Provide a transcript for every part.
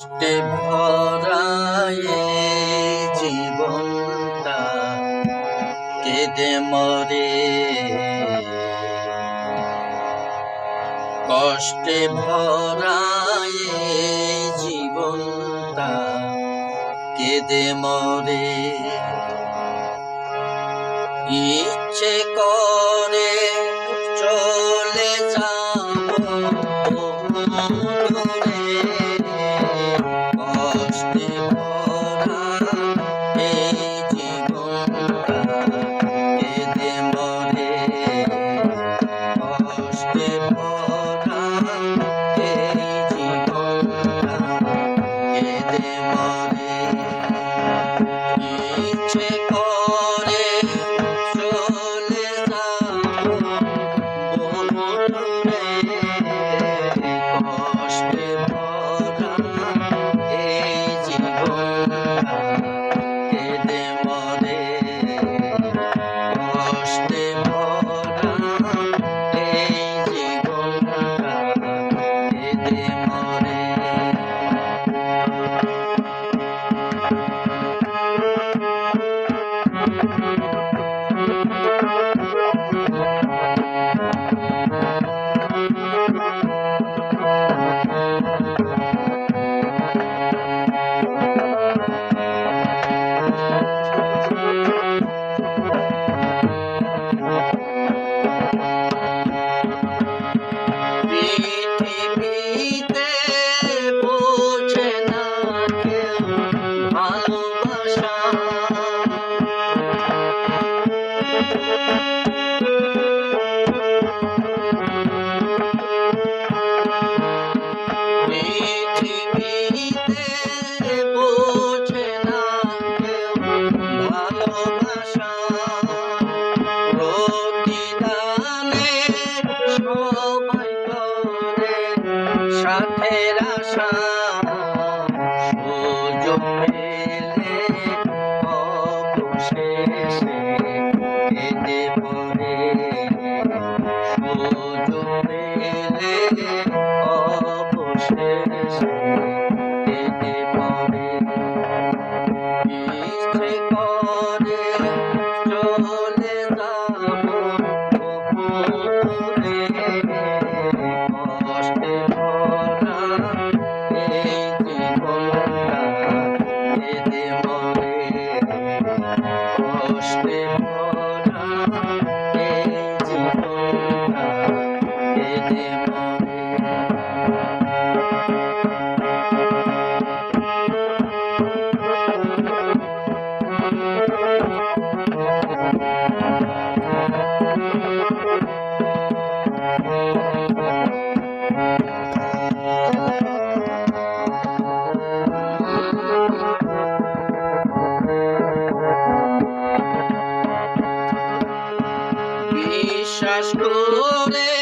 কষ্টে ভরায়ে জীবনটা কেঁদে মরে। কষ্টে ভরায়ে জীবনটা কেঁদে মরে। ইচ্ছে কর বিধানে সবাই করে সাথে আশা সুযোগ মেলে অবশেষে কেঁদে পড়ে? সুযোগ মেলে অবশেষে কেঁদে পড়ে? ইচ্ছে Shashkole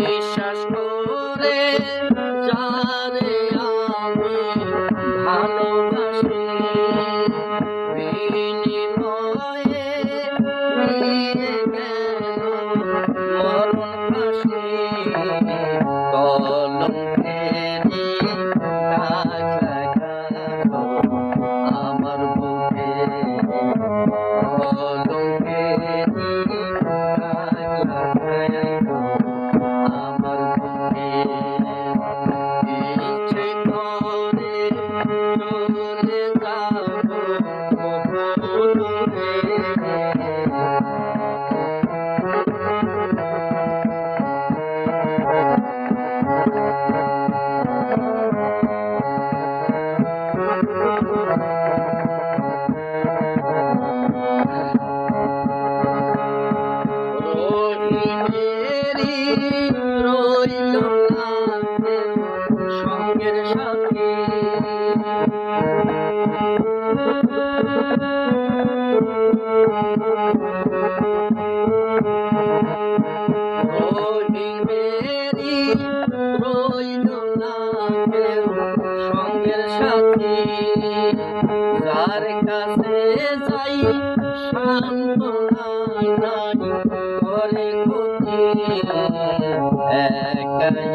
বিশ্বাস করে যারে আমি ভালোবাসি। বিনিময়ে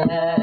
নাই